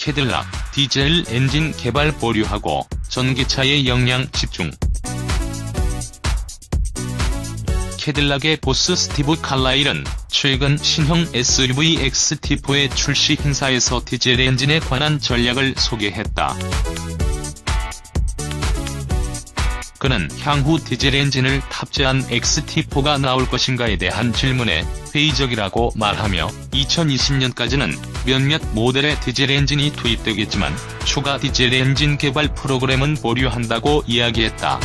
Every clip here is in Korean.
캐딜락, 디젤 엔진 개발 보류하고 전기차의 역량 집중. 캐딜락의 보스 스티브 칼라일은 최근 신형 SUV XT4의 출시 행사에서 디젤 엔진에 관한 전략을 소개했다. 그는 향후 디젤 엔진을 탑재한 XT4가 나올 것인가에 대한 질문에 회의적이라고 말하며 2020년까지는 몇몇 모델의 디젤 엔진이 투입되겠지만 추가 디젤 엔진 개발 프로그램은 보류한다고 이야기했다.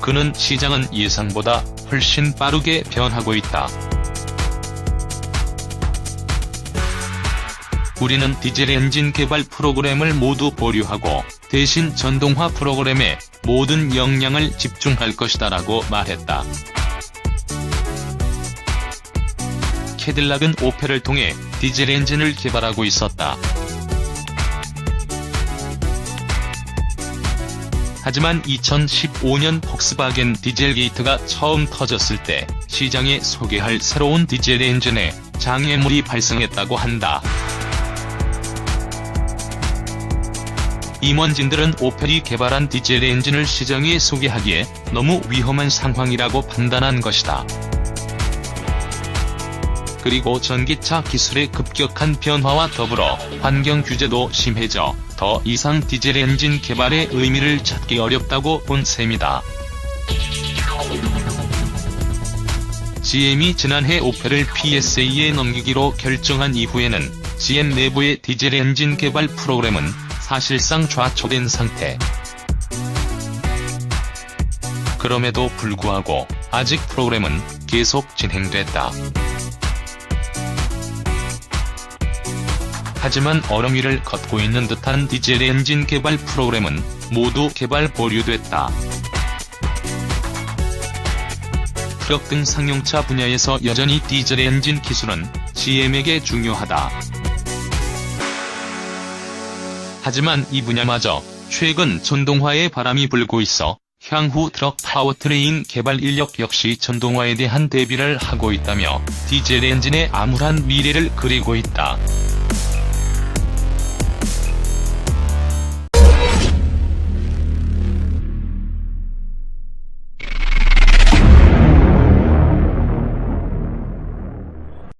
그는 시장은 예상보다 훨씬 빠르게 변하고 있다. 우리는 디젤 엔진 개발 프로그램을 모두 보류하고 대신 전동화 프로그램에 모든 역량을 집중할 것이다라고 말했다. 캐딜락은 오페를 통해 디젤 엔진을 개발하고 있었다. 하지만 2015년 폭스바겐 디젤 게이트가 처음 터졌을 때 시장에 소개할 새로운 디젤 엔진에 장애물이 발생했다고 한다. 임원진들은 오펠이 개발한 디젤 엔진을 시장에 소개하기에 너무 위험한 상황이라고 판단한 것이다. 그리고 전기차 기술의 급격한 변화와 더불어 환경 규제도 심해져 더 이상 디젤 엔진 개발의 의미를 찾기 어렵다고 본 셈이다. GM이 지난해 오펠을 PSA에 넘기기로 결정한 이후에는 GM 내부의 디젤 엔진 개발 프로그램은 사실상 좌초된 상태. 그럼에도 불구하고 아직 프로그램은 계속 진행됐다. 하지만 얼음 위를 걷고 있는 듯한 디젤 엔진 개발 프로그램은 모두 개발 보류됐다. 트럭 등 상용차 분야에서 여전히 디젤 엔진 기술은 GM에게 중요하다. 하지만 이 분야마저 최근 전동화의 바람이 불고 있어 향후 트럭 파워트레인 개발 인력 역시 전동화에 대한 대비를 하고 있다며 디젤 엔진의 암울한 미래를 그리고 있다.